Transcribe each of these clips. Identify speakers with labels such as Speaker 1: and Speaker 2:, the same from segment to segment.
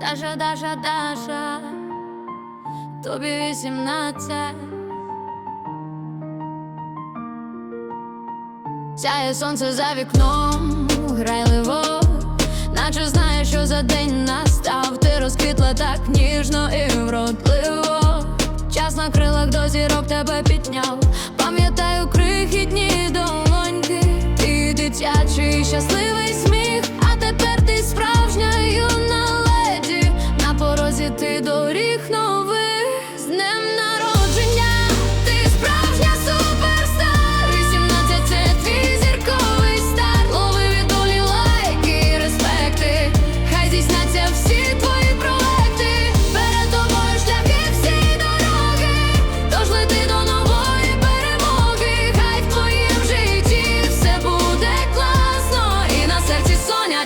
Speaker 1: Даша, Даша, Даша, тобі вісімнадцять. Сяє сонце за вікном, грайливо, наче знаєш, що за день настав. Ти розквітла так ніжно і вродливо. Час на крилах до зірок тебе підняв. Пам'ятаю крихітні долоньки, і дитячий щасливий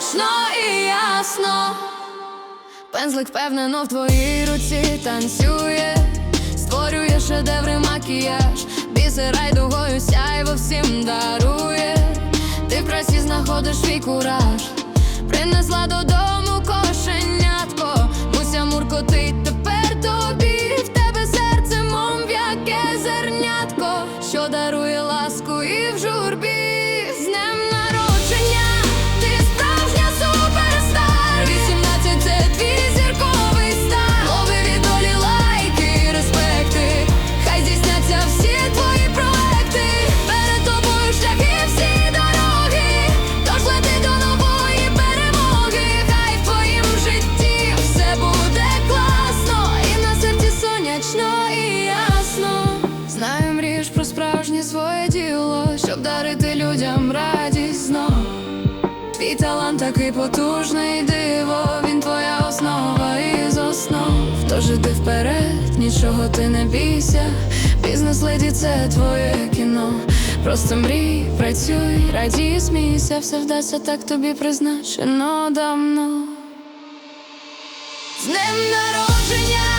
Speaker 1: сонячно і ясно. Пензлик впевнено в твоїй руці танцює, створює шедеври макіяж, бісер дугою сяйво всім дарує. Ти в красі знаходиш свій кураж, принесла додому ясно. Знаю, мрієш про справжнє своє діло, щоб дарити людям радість знов. Твій талант такий потужний диво, він твоя основа із основ. Тож іди вперед, нічого ти не бійся. Бізнес леді це твоє кіно. Просто мрій, працюй, радій, смійся, все вдасться так тобі призначено давно. З днем народження!